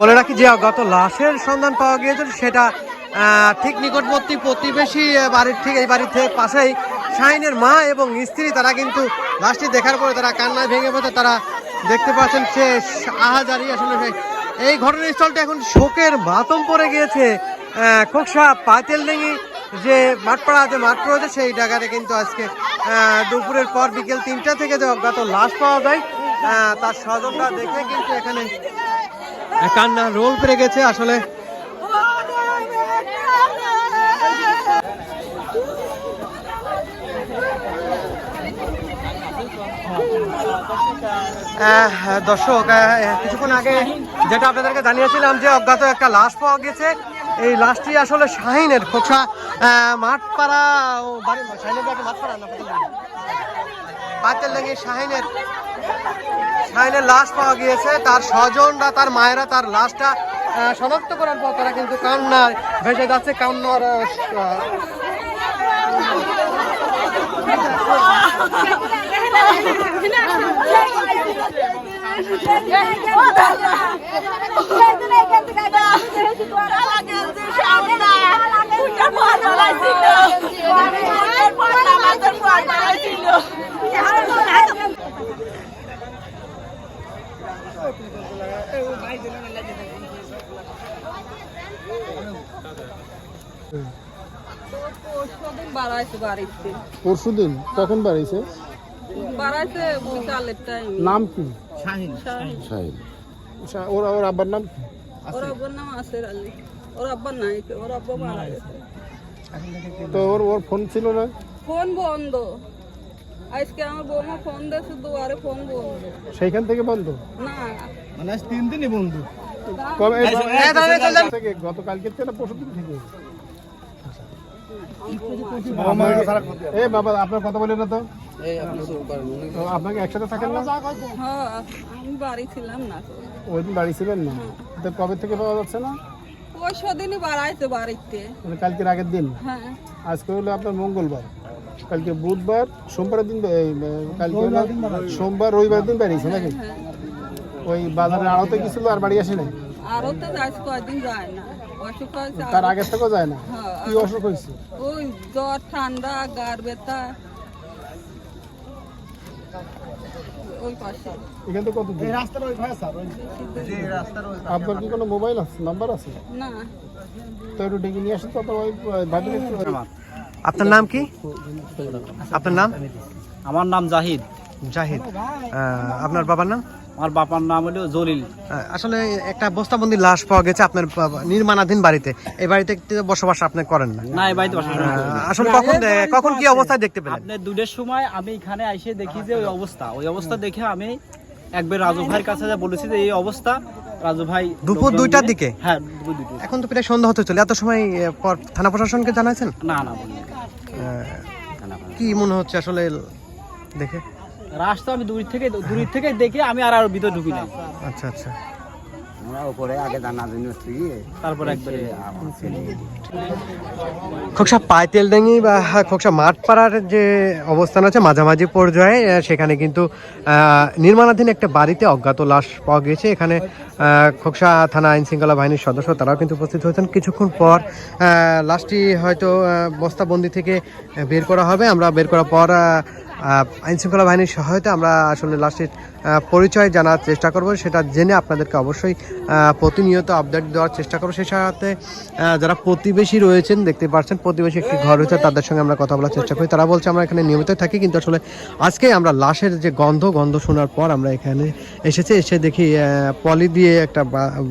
বলে রাখি যে গত লাশের সন্ধান পাওয়া গিয়েছিল, সেটা ঠিক নিকটবর্তী প্রতিবেশী বাড়ির ঠিক এই বাড়ির থেকে পাশেই শাহিনের মা এবং স্ত্রী, তারা কিন্তু লাশটি দেখার পরে তারা কান্নায় ভেঙে পড়ে। তারা দেখতে পাচ্ছেন সে আহাজারি আসলে এই ঘটনাস্থলটা এখন শোকের মাতম পড়ে গিয়েছে খোকসা পাতেলডেঙ্গি যে মাঠপাড়া যে মাঠ রয়েছে, সেই জায়গাতে কিন্তু আজকে দুপুরের পর বিকেল তিনটা থেকে যে অজ্ঞাত লাশ পাওয়া যায় তার স্বজনরা দেখে কিন্তু এখানে কান্না রোল পেরে গেছে। আসলে দর্শক কিছুক্ষণ আগে যেটা আপনাদেরকে জানিয়েছিলাম যে অজ্ঞাত একটা লাশ পাওয়া গেছে। এই লাশটি আসলে শাহিনের খোঁচা মাঠপাড়া ও বাড়ি শাহিনের বাড়ি মাঠপাড়া না পাতের লেগে শাহিনের শাহিনের লাশ পাওয়া গিয়েছে। তার স্বজনরা, তার মায়েরা তার লাশটা শনাক্ত করার পর তারা কিন্তু কান্নার ভেসে যাচ্ছে। কান্নার বাড়াইছে পরশু দিন কখন বাড়াইছে? নাম কি? শাহিন। ওর ওর আব্বার নাম কি? ওর আব্বার নাম আসের আলী। ওর আব্বার নাই তো, ওর আব্বা মারা গেছে। তো ওর ওর ফোন ছিল না? ফোন বন্ধ। আজকে আমার বৌমা ফোন দিয়ে শুধু আরে ফোন বন্ধ। সেইখান থেকে বন্ধ? না। কবে এই- হ্যাঁ, দাঁড়ান, দাঁড়ান, দাঁড়ান। গতকালকে থেকে না পরশু দিন থেকে। এ বাবা আপনার কথা বলে না তো। তো আপনাকে একসাথে থাকেন না? হ্যাঁ আমি বাড়ি ছিলাম না ওই দিন বাড়ি ছিলেন না? তো কবে থেকে পাওয়া যাচ্ছে না? বাড়িতে। মানে কালকের আগের দিন? হ্যাঁ। আজকে হলো আপনার মঙ্গলবার। কালকে বুধবার সোমবারের দিন এই, কালকে সোমবার রবিবার দিন বেরিয়েছে নাকি? হ্যাঁ ওই বাজারে আড়তে গেছিল আর বাড়ি আসে নাই আরও তো কয়েকদিন যায় না। অসুখ হয়েছে তার আগের থেকেও যায় না? হ্যাঁ, কি অসুখ হয়েছে? ওই জ্বর ঠান্ডা গার ব্যথা। ওই পাশে। এখান থেকে কত দূর? আপনার কি কোনো মোবাইল আছে? নাম্বার আছে? না। তো একটু ডেকে নিয়ে আসেন তো তো ওই ভাবি আপনার নাম কি? আপনার নাম? আমার নাম জাহিদ। জাহিদ। আপনার বাবার নাম? আমার বাবার নাম হলো জলিল। আসলে একটা বস্তাবন্দি লাশ পাওয়া গেছে আপনার নির্মাণাধীন বাড়িতে। এই বাড়িতে বসবাস আপনি করেন না? না এই বাড়িতে বাসা করি না। আহ, আসলে কখন কখন কি অবস্থায় দেখতে পেলেন? আপনার দুটের সময় আমি এখানে এসে দেখি যে ওই অবস্থা। ওই অবস্থা দেখে আমি একবার রাজু ভাইয়ের কাছে যা বলেছি যে এই অবস্থা রাজু ভাই দুপুর দুইটার দিকে? হ্যাঁ দুপুর দুটো এখন তো প্রায় সন্ধ্যা হতে চলে। এত সময় পর থানা প্রশাসনকে জানাইছেন? না না। কি মনে হচ্ছে আসলে দেখে? রাস্তা আমি দূর থেকে দূর থেকে দেখে আমি আর আর ভিতরে ঢুকি নাই। আচ্ছা আচ্ছা। তারপর একবারে খোকসা পাইতেলডাঙ্গি বা খোকসা মাঠপাড়ার যে অবস্থান আছে মাঝামাঝি পর্যায়ে সেখানে কিন্তু নির্মাণাধীন একটা বাড়িতে অজ্ঞাত লাশ পাওয়া গেছে এখানে খোকসা থানা আইন শৃঙ্খলা বাহিনীর সদস্য তারাও কিন্তু উপস্থিত হয়েছেন। কিছুক্ষণ পর লাশটি হয়তো বস্তাবন্দি থেকে বের করা হবে। আমরা বের করার পর আহ, আহ, আইন শৃঙ্খলা বাহিনীর সহায়তা আমরা আসলে আহ, পরিচয় জানার চেষ্টা করব, সেটা জেনে আপনাদেরকে অবশ্যই প্রতিনিয়ত আপডেট দেওয়ার চেষ্টা করব। সেই সাথে যারা প্রতিবেশী রয়েছেন, দেখতে পাচ্ছেন, প্রতিবেশী একটি ঘর রয়েছে, তাদের সঙ্গে আমরা কথা বলার চেষ্টা করি। তারা বলছে, আমরা এখানে নিয়মিত থাকি, কিন্তু আসলে আজকে আমরা লাশের যে গন্ধ গন্ধ শোনার পর আমরা এখানে এসেছি, এসে দেখি পলি দিয়ে একটা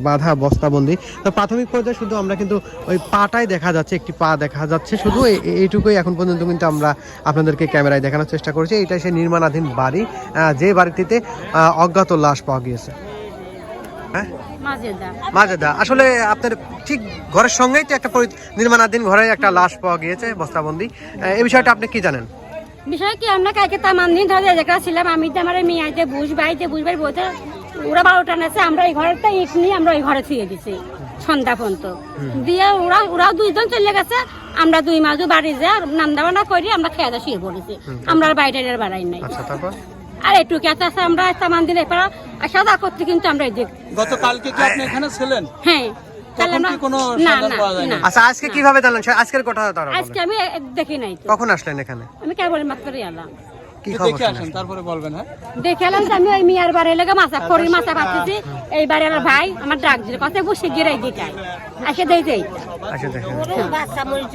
বাঁধা বস্তাবন্দি। তো প্রাথমিক পর্যায়ে শুধু আমরা কিন্তু ওই পাটাই দেখা যাচ্ছে, একটি পা দেখা যাচ্ছে, শুধু এইটুকুই এখন পর্যন্ত কিন্তু আমরা আপনাদেরকে ক্যামেরায় দেখানোর চেষ্টা করছি। এটা সে নির্মাণাধীন বাড়ি যে বাড়িটিতে অজ্ঞাত লাশ পাওয়া গিয়েছে। হ্যাঁ? মাজেদা। আসলে আপনার ঠিক ঘরের সঙ্গেই তো একটা নির্মাণাধীন ঘরে একটা লাশ পাওয়া গিয়েছে বস্তাবন্দি। এই বিষয়টা আপনি কি জানেন? বিষয় কি আমরা কালকে তামান দিন ধরে ছিলাম আমি তো আমার মেয়ে আইতে বুঝ বলতে ওরা বারোটা নেছে আমরা এই ঘরেরটা ইট নিয়ে আমরা ওই ঘরে থুয়ে দিছি সন্ধ্যা পর্যন্ত। দিয়ে ওরা ওরা দুইজন চলে গেছে আমরা দুই মাঝে বাড়ি যে বান্না করি আমরা খেয়ে শুয়ে পড়েছি। আমরা বাইরে বাড়াই নাই। আচ্ছা আর একটু কেঁচা আছে আমরা তামান দিন এবার সাদা করতে কিন্তু আমরা এই গতকালকে কি আপনি এখানে ছিলেন? হ্যাঁ তাহলে আমরা কোনো না পাওয়া যায়নি? না। আচ্ছা আজকে কীভাবে আজকের কথা তারা আজকে আমি দেখি নাই তো। কখন আসলেন এখানে? আমি কেবল মাত্র এলাম। কি খবর দেখে আসেন শুনলেন? তারপরে বলবেন হ্যাঁ? দেখে যে আমি ওই মিয়ার বাড়ি লেগে মাছা করি মাছা পাচ্ছি এই বাড়ি আমার ভাই আমার ডাক দিলে কথা বসে গিয়ে দিকে আসে দেই দেই। আচ্ছা দেখেন বাচ্চা মরিচ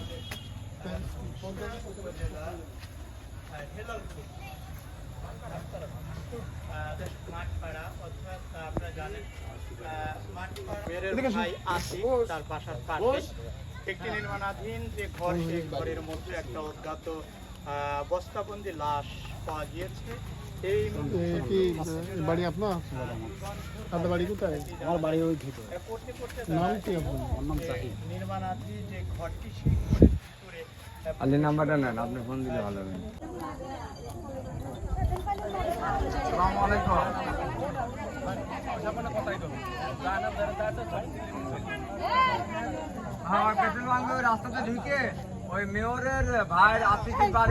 মেয়ের ভাই তার বাসার পাশে। একটি নির্মাণাধীন যে ঘর সেই ঘরের মধ্যে একটা অজ্ঞাত আহ, বস্তাবন্দি লাশ পাওয়া গিয়েছে। এই কি বাড়ি আপনার? আপনার বাড়ি কোথায়? আমার বাড়ি ওই ভিতরে। করতে করতে নাম কি আপনার? নাম নির্মাণাধীন যে ঘরটি সেই ঘরের আলি নাম্বারটা নেন, আপনি ফোন দিলে ভালো হবে। আমার পেট্রোল পাম্পে রাস্তাতে ঢুকে ওই মেয়রের ভাইয়ের আপনি বাড়ি